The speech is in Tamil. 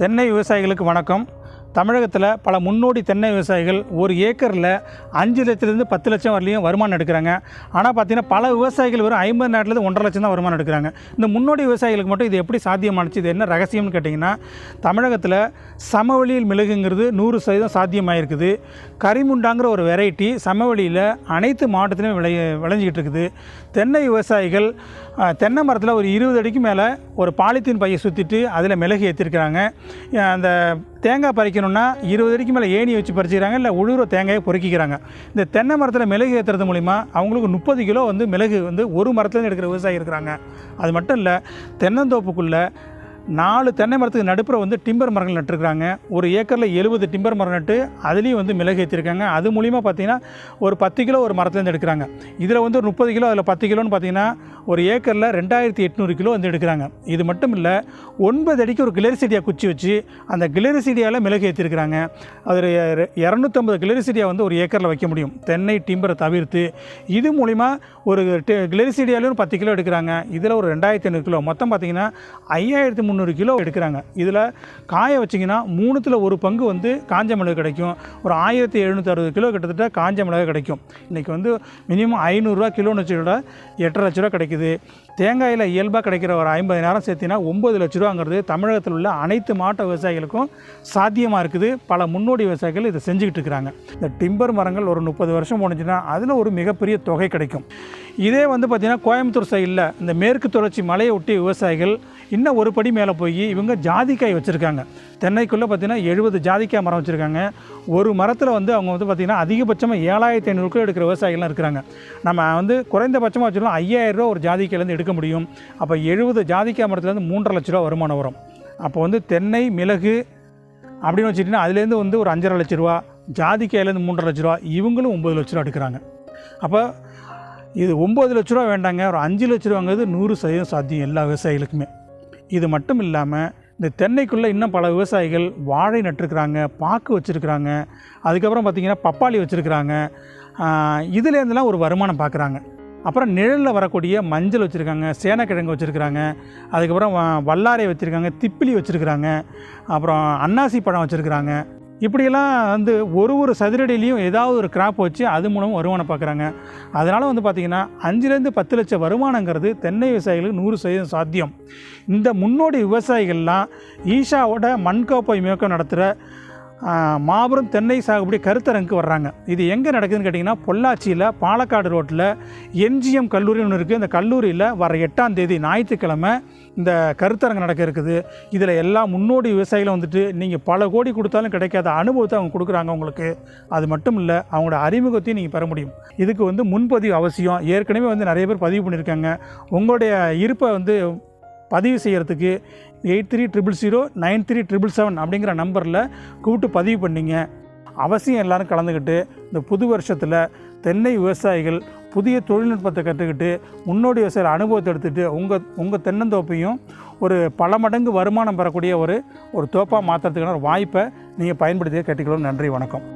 தென்னை விவசாயிகளுக்கு வணக்கம். தமிழகத்தில் பல முன்னோடி தென்னை விவசாயிகள் ஒரு ஏக்கரில் அஞ்சு லட்சத்துலேருந்து பத்து லட்சம் வரலையும் வருமானம் எடுக்கிறாங்க. ஆனால் பார்த்தீங்கன்னா பல விவசாயிகள் வெறும் ஐம்பது நாட்டிலேருந்து ஒன்றரை லட்சம் தான் வருமானம் எடுக்கிறாங்க. இந்த முன்னோடி விவசாயிகளுக்கு மட்டும் இது எப்படி சாத்தியமானுச்சு? இது என்ன ரகசியம்னு கேட்டிங்கன்னா தமிழகத்தில் சமவெளியில் மிளகுங்கிறது நூறு சதவீதம் சாத்தியமாயிருக்குது. கரிமுண்டாங்கிற ஒரு வெரைட்டி சமவெளியில் அனைத்து மாவட்டத்திலும் விளை விளைஞ்சிக்கிட்டு இருக்குது. தென்னை விவசாயிகள் தென்னை மரத்தில் ஒரு இருபது அடிக்கு மேலே ஒரு பாலித்தீன் பையை சுற்றிட்டு அதில் மிளகு ஏற்றிருக்கிறாங்க அந்த தேங்காய் பறிக்கணும்னா இருபது அடிக்கு மேலே ஏணி வச்சு பறிச்சுக்கிறாங்க இல்லை உழுவுற தேங்காயை பொறுக்கிக்கிறாங்க. இந்த தென்னை மரத்தில் மிளகு ஏற்றுறது மூலிமா அவங்களுக்கு முப்பது கிலோ வந்து மிளகு வந்து ஒரு மரத்துலேருந்து எடுக்கிற விவசாயி இருக்கிறாங்க. அது மட்டும் இல்லை தென்னந்தோப்புக்குள்ளே நாலு தென்னை மரத்துக்கு நடுப்புற வந்து டிம்பர் மரங்கள் நட்டுருக்காங்க ஒரு ஏக்கரில் எழுபது டிம்பர் மரம் நட்டு அதுலேயும் வந்து மிளகு ஏற்றிருக்காங்க அது மூலிமா பார்த்தீங்கன்னா ஒரு பத்து கிலோ ஒரு மரத்துலேருந்து எடுக்கிறாங்க. இதில் வந்து ஒரு முப்பது கிலோ அதில் பத்து கிலோன்னு பார்த்திங்கன்னா ஒரு ஏக்கரில் ரெண்டாயிரத்தி எட்நூறு கிலோ வந்து எடுக்கிறாங்க. இது மட்டும் இல்லை ஒன்பது அடிக்கு ஒரு கிளரிசிடியா குச்சி வச்சு அந்த கிளரிசிடியாவில் மிளகு ஏற்றிருக்கிறாங்க அது இரநூத்தம்பது கிளரிசிடியா வந்து ஒரு ஏக்கரில் வைக்க முடியும். தென்னை டிம்பரை தவிர்த்து இது மூலிமா ஒரு கிளரிசிடியாலையும் ஒரு பத்து கிலோ எடுக்கிறாங்க. இதில் ஒரு ரெண்டாயிரத்தி ஐநூறு கிலோ. மொத்தம் பார்த்தீங்கன்னா ஐயாயிரத்தி முந்நூறு கிலோ எடுக்கிறாங்க. இதில் காய வச்சிங்கன்னா மூணுத்தில் ஒரு பங்கு வந்து காஞ்ச மிளகு கிடைக்கும். ஒரு ஆயிரத்தி எழுநூற்றி அறுபது கிலோ கிட்டத்தட்ட காஞ்ச மிளகு கிடைக்கும். இன்றைக்கி வந்து மினிமம் ஐநூறுரூவா கிலோன்னு வச்சுக்கூட எட்டரை லட்ச ரூபா கிடைக்குது. தேங்காயில் இயல்பாக கிடைக்கிற ஒரு ஐம்பதினாயிரம் சேர்த்தினா ஒம்பது லட்ச ரூபாங்கிறது தமிழகத்தில் உள்ள அனைத்து மாவட்ட விவசாயிகளுக்கும் சாத்தியமாக இருக்குது. பல முன்னோடி விவசாயிகள் இதை செஞ்சுக்கிட்டு இருக்கிறாங்க. இந்த டிம்பர் மரங்கள் ஒரு முப்பது வருஷம் போணுச்சுன்னா அதில் ஒரு மிகப்பெரிய தொகை கிடைக்கும். இதே வந்து பார்த்திங்கன்னா கோயம்புத்தூர் சைடில் இந்த மேற்கு தொடர்ச்சி மலையை ஒட்டிய விவசாயிகள் இன்னும் ஒரு படி மேலே போய் இவங்க ஜாதிக்காய் வச்சுருக்காங்க. தென்னைக்குள்ளே பார்த்திங்கன்னா எழுபது ஜாதிக்காய் மரம் வச்சுருக்காங்க. ஒரு மரத்தில் வந்து அவங்க வந்து பார்த்திங்கன்னா அதிகபட்சமாக ஏழாயிரத்தி ஐநூறுக்குள்ள எடுக்கிற விவசாயிகள்லாம் இருக்கிறாங்க. நம்ம வந்து குறைந்தபட்சமாக வச்சுருந்தோம் ஐயாயிரம் ரூபா ஒரு ஜாதிக்காயிலேருந்து எடுக்க முடியும். அப்போ எழுபது ஜாதிக்காய் மரத்துலேருந்து மூன்றரை லட்ச ரூபா வருமானம் வரும். அப்போ வந்து தென்னை மிளகு அப்படின்னு வச்சுட்டிங்கன்னா அதுலேருந்து வந்து ஒரு அஞ்சரை லட்ச ரூபா ஜாதிக்காயிலேருந்து மூன்றரை லட்ச ரூபா இவங்களும் ஒம்பது லட்ச ரூபா எடுக்கிறாங்க. அப்போ இது ஒம்பது லட்ச ரூபா வேண்டாங்க ஒரு அஞ்சு லட்ச ரூபாங்கிறது நூறு சதவீதம் சாத்தியம் எல்லா விவசாயிகளுக்குமே. இது மட்டும் இல்லாமல் இந்த தென்னைக்குள்ளே இன்னும் பல விவசாயிகள் வாழை நட்டுருக்குறாங்க பாக்கு வச்சுருக்குறாங்க அதுக்கப்புறம் பார்த்திங்கன்னா பப்பாளி வச்சுருக்குறாங்க. இதுலேருந்துலாம் ஒரு வருமானம் பார்க்குறாங்க அப்புறம் நிழலில் வரக்கூடிய மஞ்சள் வச்சுருக்காங்க சேனக்கிழங்கு வச்சுருக்குறாங்க அதுக்கப்புறம் வ- வல்லாரை வச்சுருக்காங்க திப்பிலி வச்சுருக்குறாங்க அப்புறம் அன்னாசி பழம் வச்சுருக்குறாங்க. இப்படியெல்லாம் வந்து ஒரு ஒரு சதுரடியிலையும் ஏதாவது ஒரு கிராப் வச்சு அது மூலம் வருமானம் பார்க்குறாங்க. அதனால் வந்து பார்த்திங்கன்னா அஞ்சுலேருந்து பத்து லட்சம் வருமானங்கிறது தென்னை விவசாயிகளுக்கு நூறு சதவீதம் சாத்தியம். இந்த முன்னோடி விவசாயிகள்லாம் ஈஷாவோட மண்கோப்பை இயக்கம் நடத்துகிற மாபெரும் தென்னை சாகுபடி கருத்தரங்குக்கு வர்றாங்க. இது எங்கே நடக்குதுன்னு கேட்டிங்கன்னா பொள்ளாச்சியில் பாலக்காடு ரோட்டில் என்ஜிஎம் கல்லூரி ஒன்று இருக்குது இந்த கல்லூரியில் வர எட்டாம் தேதி ஞாயிற்றுக்கிழமை இந்த கருத்தரங்கு நடக்க இருக்குது. இதில் எல்லா முன்னோடி விவசாயிகளும் வந்துட்டு நீங்கள் பல கோடி கொடுத்தாலும் கிடைக்காத அனுபவத்தை அவங்க கொடுக்குறாங்க உங்களுக்கு. அது மட்டும் இல்லை அவங்களோட அறிமுகத்தையும் நீங்கள் பெற முடியும். இதுக்கு வந்து முன்பதிவு அவசியம். ஏற்கனவே வந்து நிறைய பேர் பதிவு பண்ணியிருக்காங்க. உங்களுடைய இருப்பை வந்து பதிவு செய்கிறதுக்கு eight three triple zero nine three triple seven அப்படிங்கிற நம்பரில் கூப்பிட்டு பதிவு பண்ணிங்க. அவசியம் எல்லாரும் கலந்துக்கிட்டு இந்த புது வருஷத்தில் தென்னை விவசாயிகள் புதிய தொழில்நுட்பத்தை கற்றுக்கிட்டு முன்னோடி விவசாயிகள் அனுபவத்தை எடுத்துகிட்டு உங்கள் உங்கள் தென்னந்தோப்பையும் ஒரு பல மடங்கு வருமானம் பெறக்கூடிய ஒரு ஒரு தோப்பாக மாற்றுறதுக்கான ஒரு வாய்ப்பை நீங்கள் பயன்படுத்திய கேட்டுக்கிறோம் நன்றி வணக்கம்.